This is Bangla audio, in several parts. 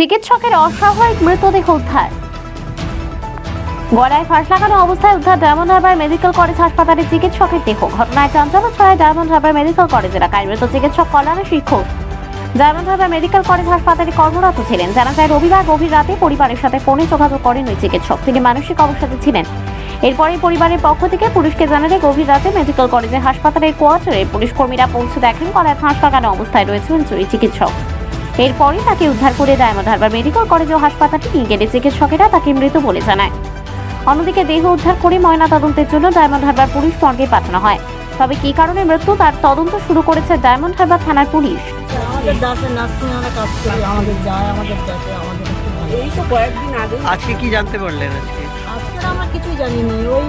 চিকিৎসকের অস্বাভাবিক মৃতদেহ উদ্ধার। গলায় ফাঁস লাগানো অবস্থায় উদ্ধার ডায়মন্ড হারবার মেডিকেল কলেজ হাসপাতালের চিকিৎসকের দেহ। ঘটনায় চাঞ্চল্য ছড়ায় ডায়মন্ড হারবার মেডিকেল কলেজ এলাকায় মৃত চিকিৎসক কল্যাণী শিক্ষক। ডায়মন্ড হারবার মেডিকেল কলেজ হাসপাতালে কর্মরত ছিলেন। জানা যায়, রবিবার গভীর রাতে পরিবারের সাথে ফোনে যোগাযোগ করেন ওই চিকিৎসক। তিনি মানসিক অবস্থাতে ছিলেন। এরপরে পরিবারের পক্ষ থেকে পুলিশকে জানালে, গভীর রাতে মেডিকেল কলেজের হাসপাতালের কোয়ার্টারে পুলিশ কর্মীরা পৌঁছে দেখেন। গলায় ফাঁস লাগানো অবস্থায় রয়েছেন ওই চিকিৎসক। এরপরই তাকে উদ্ধার করে ডায়মন্ড হারবার মেডিকেল কলেজ ও হাসপাতালে নিয়ে গেলে চিকিৎসকেরা তাকে মৃত বলে জানায়। অন্যদিকে দেহ উদ্ধার করে ময়না তদন্তের জন্য ডায়মন্ড হারবার পুলিশ মর্গে পাঠানো হয়। তবে কী কারণে মৃত্যু তার তদন্ত শুরু করেছে ডায়মন্ড হারবার থানার পুলিশ। আজকে কি জানতে পারলেন আজকে? আজকে আমরা কিছুই জানি না ওই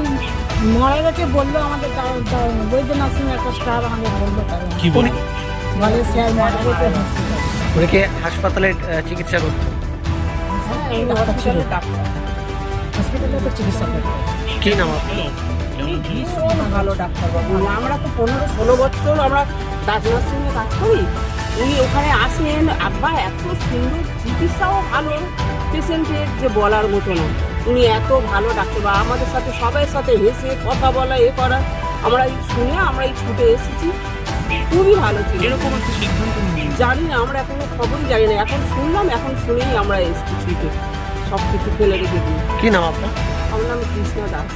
মারা গেছে বলল আমাদের তার- তার বৈদ্য নার্সিং একটা স্টাফ আমাদের বলল কি বলে বলে স্যার মারা গেছে ওনাকে হাসপাতালে চিকিৎসা করতো। কি নাম আপনার? ভীষণ ভালো ডাক্তারবাবু আমরা তো পনেরো ষোলো বছর আমরা দাস নার্সিংয়ে কাজ করি। উনি ওখানে আসেন আব্বা এত সুন্দর চিকিৎসাও ভালো। পেশেন্টের যে বলার মতো না উনি এত ভালো ডাক্তার বা আমাদের সাথে সবাই সাথে হেসে কথা বলা এ করা। আমরা এই শুনে আমরা এই ছুটে এসেছি। খুবই ভালো ছিল। এরকম একটা সিদ্ধান্ত জানি না আমরা এখনও খবরই জানি না। এখন শুনলাম এখন শুনেই আমরা এসেছি ছুটে সব কিছু ফেলে রেখে দিই। কি নাম আপনার? আমার নাম কৃষ্ণ দাস।